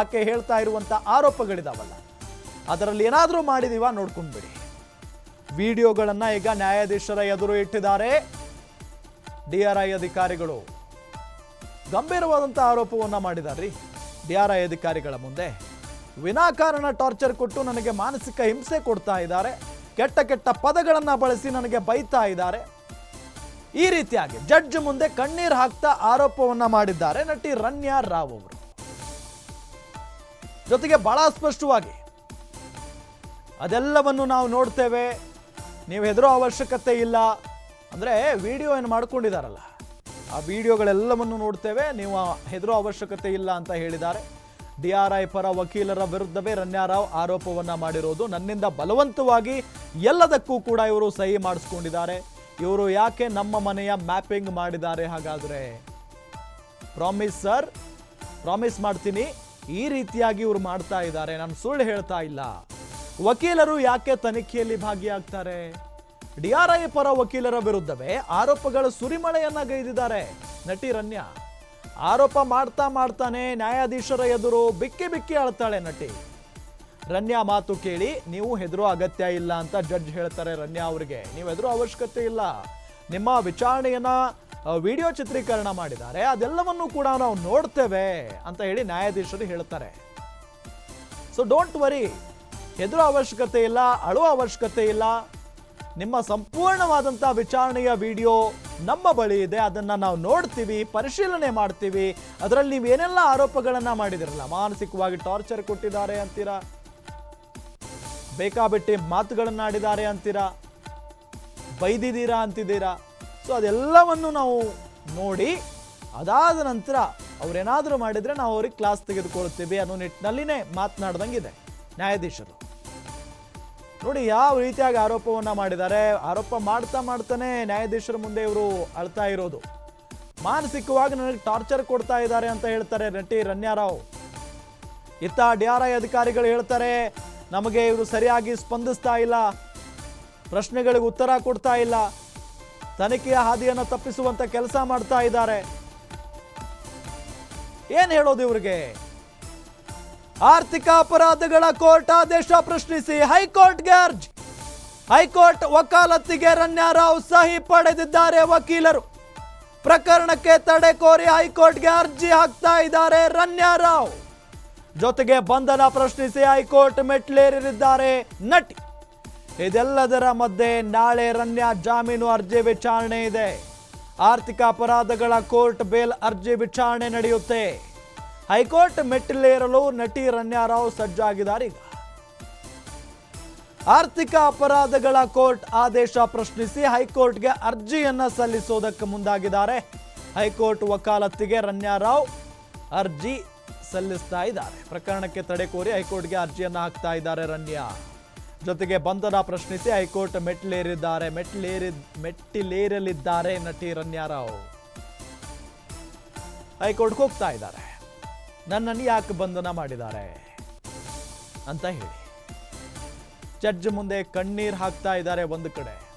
ಆಕೆ ಹೇಳ್ತಾ ಇರುವಂತ ಆರೋಪಗಳಿದಾವಲ್ಲ. ಅದರಲ್ಲಿ ಏನಾದರೂ ಮಾಡಿದೀವ ನೋಡ್ಕೊಂಡ್ಬಿಡಿ ವಿಡಿಯೋಗಳನ್ನು ಈಗ ನ್ಯಾಯಾಧೀಶರ ಎದುರು ಇಟ್ಟಿದ್ದಾರೆ. ಡಿ ಆರ್ ಐ ಅಧಿಕಾರಿಗಳು. ಗಂಭೀರವಾದಂಥ ಆರೋಪವನ್ನ ಮಾಡಿದ್ದಾರೆ ಡಿ ಆರ್ ಐ ಅಧಿಕಾರಿಗಳ ಮುಂದೆ. ವಿನಾಕಾರಣ ಟಾರ್ಚರ್ ಕೊಟ್ಟು ನನಗೆ ಮಾನಸಿಕ ಹಿಂಸೆ ಕೊಡ್ತಾ ಇದ್ದಾರೆ. ಕೆಟ್ಟ ಕೆಟ್ಟ ಪದಗಳನ್ನು ಬಳಸಿ ನನಗೆ ಬೈತಾ ಇದ್ದಾರೆ. ಈ ರೀತಿಯಾಗಿ ಜಡ್ಜ್ ಮುಂದೆ ಕಣ್ಣೀರು ಹಾಕ್ತಾ ಆರೋಪವನ್ನ ಮಾಡಿದ್ದಾರೆ ನಟಿ ರಣ್ಯಾ ರಾವ್ ಅವರು. ಜೊತೆಗೆ ಬಹಳ ಸ್ಪಷ್ಟವಾಗಿ ಅದೆಲ್ಲವನ್ನು ನಾವು ನೋಡ್ತೇವೆ. ನೀವು ಹೆದರೋ ಅವಶ್ಯಕತೆ ಇಲ್ಲ. ಅಂದರೆ ವಿಡಿಯೋ ಏನು ಮಾಡ್ಕೊಂಡಿದ್ದಾರಲ್ಲ ಆ ವಿಡಿಯೋಗಳೆಲ್ಲವನ್ನು ನೋಡ್ತೇವೆ. ನೀವು ಹೆದರೋ ಅವಶ್ಯಕತೆ ಇಲ್ಲ ಅಂತ ಹೇಳಿದ್ದಾರೆ. ಡಿ ಆರ್ ಐ ಪರ ವಕೀಲರ ವಿರುದ್ಧವೇ ರನ್ಯಾರಾವ್ ಆರೋಪವನ್ನು ಮಾಡಿರೋದು. ನನ್ನಿಂದ ಬಲವಂತವಾಗಿ ಎಲ್ಲದಕ್ಕೂ ಕೂಡ ಇವರು ಸಹಿ ಮಾಡಿಸ್ಕೊಂಡಿದ್ದಾರೆ. ಇವರು ಯಾಕೆ ನಮ್ಮ ಮನೆಯ ಮ್ಯಾಪಿಂಗ್ ಮಾಡಿದ್ದಾರೆ ಹಾಗಾದರೆ? ಪ್ರಾಮಿಸ್ ಸರ್, ಪ್ರಾಮಿಸ್ ಮಾಡ್ತೀನಿ. ಈ ರೀತಿಯಾಗಿ ಇವ್ರು ಮಾಡ್ತಾ ಇದ್ದಾರೆ. ನಾನು ಸುಳ್ಳು ಹೇಳ್ತಾ ಇಲ್ಲ. ವಕೀಲರು ಯಾಕೆ ತನಿಖೆಯಲ್ಲಿ ಭಾಗಿಯಾಗ್ತಾರೆ? ಡಿ ಆರ್ ಐ ಪರ ವಕೀಲರ ವಿರುದ್ಧವೇ ಆರೋಪಗಳ ಸುರಿಮಳೆಯನ್ನ ಗೈದಿದ್ದಾರೆ. ನಟಿ ರನ್ಯ, ಆರೋಪ ಮಾಡ್ತಾ ಮಾಡ್ತಾನೆ ನ್ಯಾಯಾಧೀಶರ ಎದುರು ಬಿಕ್ಕಿ ಬಿಕ್ಕಿ ಅಳ್ತಾಳೆ ನಟಿ. ರನ್ಯಾ ಮಾತು ಕೇಳಿ, ನೀವು ಹೆದರೋ ಅಗತ್ಯ ಇಲ್ಲ ಅಂತ ಜಡ್ಜ್ ಹೇಳ್ತಾರೆ ರನ್ಯಾ ಅವರಿಗೆ. ನೀವು ಹೆದರೋ ಅವಶ್ಯಕತೆ ಇಲ್ಲ. ನಿಮ್ಮ ವಿಚಾರಣೆಯನ್ನ ವಿಡಿಯೋ ಚಿತ್ರೀಕರಣ ಮಾಡಿದ್ದಾರೆ. ಅದೆಲ್ಲವನ್ನು ಕೂಡ ನಾವು ನೋಡ್ತೇವೆ ಅಂತ ಹೇಳಿ ನ್ಯಾಯಾಧೀಶರು ಹೇಳ್ತಾರೆ ಸೊ ಡೋಂಟ್ ವರಿ ಹೆದರೋ ಅವಶ್ಯಕತೆ ಇಲ್ಲ, ಅಳುವ ಅವಶ್ಯಕತೆ ಇಲ್ಲ. ನಿಮ್ಮ ಸಂಪೂರ್ಣವಾದಂಥ ವಿಚಾರಣೆಯ ವಿಡಿಯೋ ನಮ್ಮ ಬಳಿ ಇದೆ. ಅದನ್ನ ನಾವು ನೋಡ್ತೀವಿ, ಪರಿಶೀಲನೆ ಮಾಡ್ತೀವಿ. ಅದರಲ್ಲಿ ನೀವು ಏನೆಲ್ಲ ಆರೋಪಗಳನ್ನ ಮಾಡಿದಿರಲ್ಲ? ಮಾನಸಿಕವಾಗಿ ಟಾರ್ಚರ್ ಕೊಟ್ಟಿದ್ದಾರೆ ಅಂತೀರಾ? ಬೇಕಾಬಿಟ್ಟಿ ಮಾತುಗಳನ್ನಾಡಿದ್ದಾರೆ ಅಂತೀರಾ? ಬೈದಿದ್ದೀರಾ ಅಂತಿದ್ದೀರಾ? ಸೊ ಅದೆಲ್ಲವನ್ನು ನಾವು ನೋಡಿ, ಅದಾದ ನಂತರ ಅವರೇನಾದರೂ ಮಾಡಿದರೆ ನಾವು ಅವ್ರಿಗೆ ಕ್ಲಾಸ್ ತೆಗೆದುಕೊಳ್ಳುತ್ತೇವೆ ಅನ್ನೋ ನಿಟ್ಟಿನಲ್ಲಿನೇ ಮಾತನಾಡ್ದಂಗಿದೆ ನ್ಯಾಯಾಧೀಶರು. ನೋಡಿ, ಯಾವ ರೀತಿಯಾಗಿ ಆರೋಪವನ್ನು ಮಾಡಿದ್ದಾರೆ? ಆರೋಪ ಮಾಡ್ತಾ ಮಾಡ್ತಾನೆ ನ್ಯಾಯಾಧೀಶರ ಮುಂದೆ ಇವರು ಅಳ್ತಾ ಇರೋದು. ಮಾನಸಿಕವಾಗಿ ನನಗೆ ಟಾರ್ಚರ್ ಕೊಡ್ತಾ ಇದ್ದಾರೆ ಅಂತ ಹೇಳ್ತಾರೆ ನಟಿ ರನ್ಯಾರಾವ್ ಇತ್ತ ಡಿ ಆರ್ ಐ ಅಧಿಕಾರಿಗಳು ಹೇಳ್ತಾರೆ, ನಮಗೆ ಇವರು ಸರಿಯಾಗಿ ಸ್ಪಂದಿಸ್ತಾ ಇಲ್ಲ, ಪ್ರಶ್ನೆಗಳಿಗೆ ಉತ್ತರ ಕೊಡ್ತಾ ಇಲ್ಲ. ತನಿಖೆಯ ಹಾದಿಯನ್ನು ತಪ್ಪಿಸುವಂತ ಕೆಲಸ ಮಾಡ್ತಾ ಇದ್ದಾರೆ. ಏನ್ ಹೇಳೋದು ಇವರಿಗೆ? ಆರ್ಥಿಕ ಅಪರಾಧಗಳ ಕೋರ್ಟ್ ಆದೇಶ ಪ್ರಶ್ನಿಸಿ ಹೈಕೋರ್ಟ್ಗೆ ಅರ್ಜಿ ಹೈಕೋರ್ಟ್ ವಕಾಲತ್ತಿಗೆ ರನ್ಯಾರಾವ್ ಸಹಿ ಪಡೆದಿದ್ದಾರೆ ವಕೀಲರು. ಪ್ರಕರಣಕ್ಕೆ ತಡೆ ಕೋರಿ ಹೈಕೋರ್ಟ್ಗೆ ಅರ್ಜಿ ಹಾಕ್ತಾ ಇದ್ದಾರೆ ರನ್ಯಾರಾವ್ ಜೊತೆಗೆ ಬಂಧನ ಪ್ರಶ್ನಿಸಿ ಹೈಕೋರ್ಟ್ ಮೆಟ್ಲೇರಿದ್ದಾರೆ ನಟಿ. ಇದೆಲ್ಲದರ ಮಧ್ಯೆ ನಾಳೆ ರನ್ಯಾ ಜಾಮೀನು ಅರ್ಜಿ ವಿಚಾರಣೆ ಇದೆ. ಆರ್ಥಿಕ ಅಪರಾಧಗಳ ಕೋರ್ಟ್ ಬೇಲ್ ಅರ್ಜಿ ವಿಚಾರಣೆ ನಡೆಯುತ್ತೆ. ಹೈಕೋರ್ಟ್ ಮೆಟ್ಟಿಲೇರಲು ನಟಿ ರನ್ಯಾರಾವ್ ಸಜ್ಜಾಗಿದ್ದಾರೆ ಈಗ. ಆರ್ಥಿಕ ಅಪರಾಧಗಳ ಕೋರ್ಟ್ ಆದೇಶ ಪ್ರಶ್ನಿಸಿ ಹೈಕೋರ್ಟ್ಗೆ ಅರ್ಜಿಯನ್ನ ಸಲ್ಲಿಸೋದಕ್ಕೆ ಮುಂದಾಗಿದ್ದಾರೆ. ಹೈಕೋರ್ಟ್ ವಕಾಲತ್ತಿಗೆ ರನ್ಯಾರಾವ್ ಅರ್ಜಿ ಸಲ್ಲಿಸ್ತಾ ಇದ್ದಾರೆ. ಪ್ರಕರಣಕ್ಕೆ ತಡೆ ಕೋರಿ ಹೈಕೋರ್ಟ್ಗೆ ಅರ್ಜಿಯನ್ನ ಹಾಕ್ತಾ ಇದ್ದಾರೆ ರನ್ಯಾ. ಜೊತೆಗೆ ಬಂಧನ ಪ್ರಶ್ನಿಸಿ ಹೈಕೋರ್ಟ್ ಮೆಟ್ಟಿಲೇರಿದ್ದಾರೆ. ಮೆಟ್ಟಿಲೇರಿ, ಮೆಟ್ಟಿಲೇರಲಿದ್ದಾರೆ ನಟಿ ರನ್ಯಾರಾವ್ ಹೈಕೋರ್ಟ್ ಹೋಗ್ತಾ ಇದ್ದಾರೆ. ನನ್ನನ್ನು ಯಾಕೆ ಬಂಧನ ಮಾಡಿದ್ದಾರೆ? ಅಂತ ಹೇಳಿ. ಜಡ್ಜ್ ಮುಂದೆ ಕಣ್ಣೀರು ಹಾಕ್ತಾ ಇದ್ದಾರೆ ಒಂದು ಕಡೆ.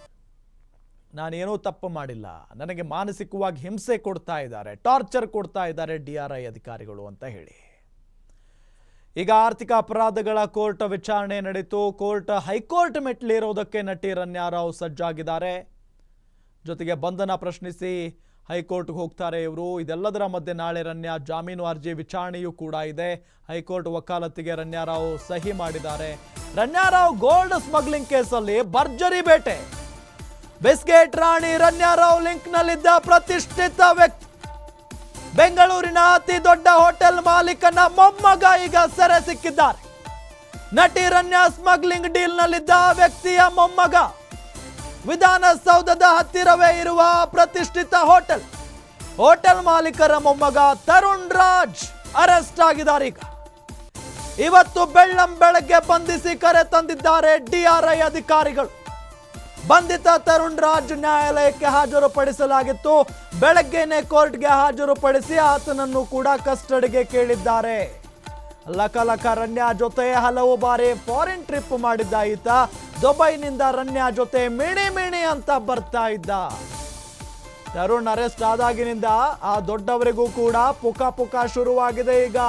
ನಾನೇನೂ ತಪ್ಪು ಮಾಡಿಲ್ಲ. ನನಗೆ ಮಾನಸಿಕವಾಗಿ ಹಿಂಸೆ ಕೊಡ್ತಾ ಇದ್ದಾರೆ. ಟಾರ್ಚರ್ ಕೊಡ್ತಾ ಇದ್ದಾರೆ ಡಿ ಆರ್ ಐ ಅಧಿಕಾರಿಗಳು ಅಂತ ಹೇಳಿ. ಈಗ ಆರ್ಥಿಕ ಅಪರಾಧಗಳ ಕೋರ್ಟ್ ವಿಚಾರಣೆ ನಡೀತು. ಕೋರ್ಟ್ ಹೈಕೋರ್ಟ್ ಮೆಟ್ಲಿರೋದಕ್ಕೆ ನಟಿ ರನ್ಯಾರಾವ್ ಸಜ್ಜಾಗಿದ್ದಾರೆ. ಜೊತೆಗೆ ಬಂಧನ ಪ್ರಶ್ನಿಸಿ ಹೈಕೋರ್ಟ್ಗೆ ಹೋಗ್ತಾರೆ ಇವರು. ಇದೆಲ್ಲದರ ಮಧ್ಯೆ ನಾಳೆ ರನ್ಯಾ ಜಾಮೀನು ಅರ್ಜಿ ವಿಚಾರಣೆಯೂ ಕೂಡ ಇದೆ. ಹೈಕೋರ್ಟ್ ವಕಾಲತ್ತಿಗೆ ರನ್ಯಾರಾವ್ ಸಹಿ ಮಾಡಿದ್ದಾರೆ. ರನ್ಯಾರಾವ್ ಗೋಲ್ಡ್ ಸ್ಮಗ್ಲಿಂಗ್ ಕೇಸಲ್ಲಿ ಭರ್ಜರಿ ಬೇಟೆ. ಬಿಸ್ಕೆಟ್ ರಾಣಿ ರನ್ಯಾರಾವ್ ಲಿಂಕ್ನಲ್ಲಿದ್ದ ಪ್ರತಿಷ್ಠಿತ ವ್ಯಕ್ತಿ ಬೆಂಗಳೂರಿನ ಅತಿ ದೊಡ್ಡ ಹೋಟೆಲ್ ಮಾಲೀಕನ ಮೊಮ್ಮಗ ಈಗ ಸೆರೆ ಸಿಕ್ಕಿದ್ದಾರೆ. ನಟಿ ರನ್ಯಾ ಸ್ಮಗ್ಲಿಂಗ್ ಡೀಲ್ನಲ್ಲಿದ್ದ ವ್ಯಕ್ತಿಯ ಮೊಮ್ಮಗ. ವಿಧಾನಸೌಧದ ಹತ್ತಿರವೇ ಇರುವ ಪ್ರತಿಷ್ಠಿತ ಹೋಟೆಲ್. ಹೋಟೆಲ್ ಮಾಲೀಕರ ಮೊಮ್ಮಗ ತರುಣ್ ರಾಜ್ ಅರೆಸ್ಟ್ ಆಗಿದ್ದಾರೆ ಈಗ. ಇವತ್ತು ಬೆಳ್ಳಂ ಬೆಳಗ್ಗೆ ಬಂಧಿಸಿ ಕರೆ ತಂದಿದ್ದಾರೆ ಡಿಆರ್ಐ ಅಧಿಕಾರಿಗಳು. ಬಂಧಿತ ತರುಣ್ ರಾಜ್ ನ್ಯಾಯಾಲಯಕ್ಕೆ ಹಾಜರುಪಡಿಸಲಾಗಿತ್ತು. ಬೆಳಗ್ಗೆನೆ ಕೋರ್ಟ್ಗೆ ಹಾಜರುಪಡಿಸಿ ಆತನನ್ನು ಕೂಡ ಕಸ್ಟಡಿಗೆ ಕೇಳಿದ್ದಾರೆ. ಲಕಲಕ ರಣ್ಯ ಜೊತೆ ಹಲವು ಬಾರಿ ಫಾರಿನ್ ಟ್ರಿಪ್ ಮಾಡಿದ್ದ ಈತ ದುಬೈನಿಂದ ರಣ್ಯ ಜೊತೆ ಮಿಣಿ ಮಿಣಿ ಅಂತ ಬರ್ತಾ ಇದ್ದ. ತರುಣ್ ಅರೆಸ್ಟ್ ಆದಾಗಿನಿಂದ ಆ ದೊಡ್ಡವರಿಗೂ ಕೂಡ ಪುಕ ಪುಕ ಶುರುವಾಗಿದೆ ಈಗ.